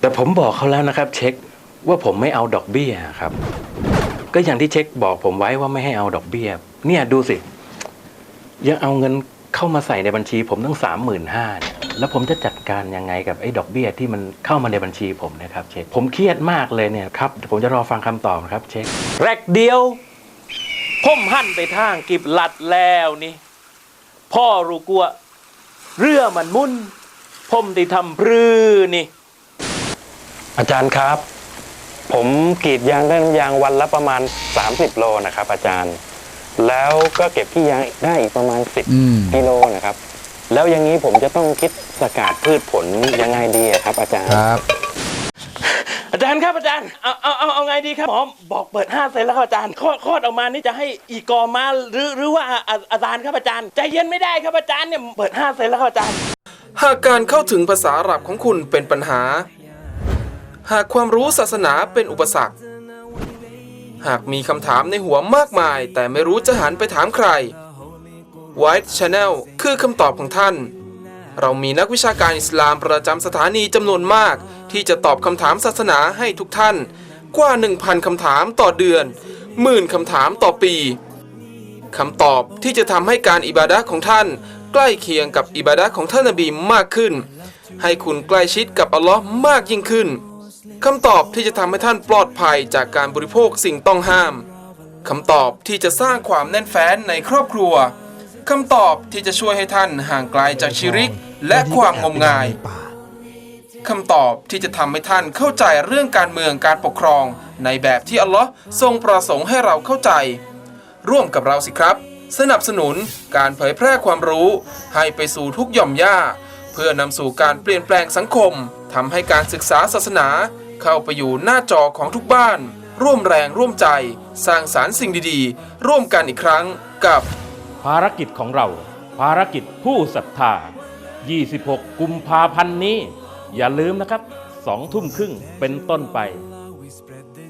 แต่ผมบอกเขาแล้วนะครับ เช็คว่าผมไม่เอาดอกเบี้ยครับ ก็อย่างที่เช็คบอกผมไว้ว่าไม่ให้เอาดอกเบี้ย เนี่ยดูสิ ยังเอาเงินเข้ามาใส่ในบัญชี ผมตั้งสามหมื่นห้าเนี่ยแล้วผมจะจัดการยังไงกับไอ้ดอกเบี้ยที่มันเข้ามาในบัญชีผมนะครับ เช็ค ผมเครียดมากเลยเนี่ยครับ ผมจะรอฟังคำตอบครับ เช็ค แรกเดียวผมหั่นไปทางกิบหลัดแล้วนี่ พ่อรู้กลัว เรือมันมุ่นผมได้ทำพรือนี่ อาจารย์ครับ ผมกรีดยางได้น้ำยางวันละประมาณ 30 โลนะครับ อาจารย์ แล้วก็เก็บขี้ยางได้อีกประมาณ อืม 10กิโลนะครับ แล้วอย่างนี้ผมจะต้องคิดสกัดพืชผลยังไงดีอะครับ อาจารย์ ครับ อาจารย์ครับอาจารย์เอาเอาเอาเอาไงดีครับหมอบอกเปิดห้าเซนแล้วครับอาจารย์คลอดคลอดออกมานี่จะให้อีกอมาหรือหรือว่าอาอาจารย์ครับอาจารย์ใจเย็นไม่ได้ครับอาจารย์เนี่ยเปิดห้าเซนแล้วครับอาจารย์ หากการเข้าถึงภาษาอาหรับของคุณเป็นปัญหา หากความรู้ศาสนาเป็นอุปสรรค หากมีคำถามในหัวมากมาย แต่ไม่รู้จะหันไปถามใคร White Channel คือคำตอบของท่าน เรามีนักวิชาการอิสลามประจำสถานีจำนวนมาก ที่จะตอบคำถามศาสนาให้ทุกท่าน กว่า 1,000คำถามต่อเดือนหมื่นคำถามต่อปีคำตอบที่จะทำให้การอิบาดะของท่าน ใกล้เคียงกับอิบาดะของท่านนบีมากขึ้น ให้คุณใกล้ชิดกับอัลลอฮ์มากยิ่งขึ้น คำตอบที่จะทำให้ท่านปลอดภัยจากการบริโภคสิ่งต้องห้ามคำตอบที่จะสร้างความแน่นแฟ้นในครอบครัวคำตอบที่จะช่วยให้ท่านห่างไกลจากชิริกและความงมงายคำตอบที่จะทำให้ท่านเข้าใจเรื่องการเมืองการปกครอง ในแบบที่อัลลอฮ์ทรงประสงค์ให้เราเข้าใจ ร่วมกับเราสิครับ สนับสนุนการเผยแพร่ความรู้ ให้ไปสู่ทุกหย่อมย่า เพื่อนำสู่การเปลี่ยนแปลงสังคม ทำให้การศึกษาศาสนาเข้าไปอยู่หน้าจอของทุกบ้าน ร่วมแรงร่วมใจ สร้างสารรค์สิ่งดีๆ ร่วมกันอีกครั้งกับภารกิจของเรา ภารกิจผู้ศรัทธา 26 กุมภาพันธ์นี้ อย่าลืมนะครับสองทุ่มครึ่งเป็นต้นไป we spread the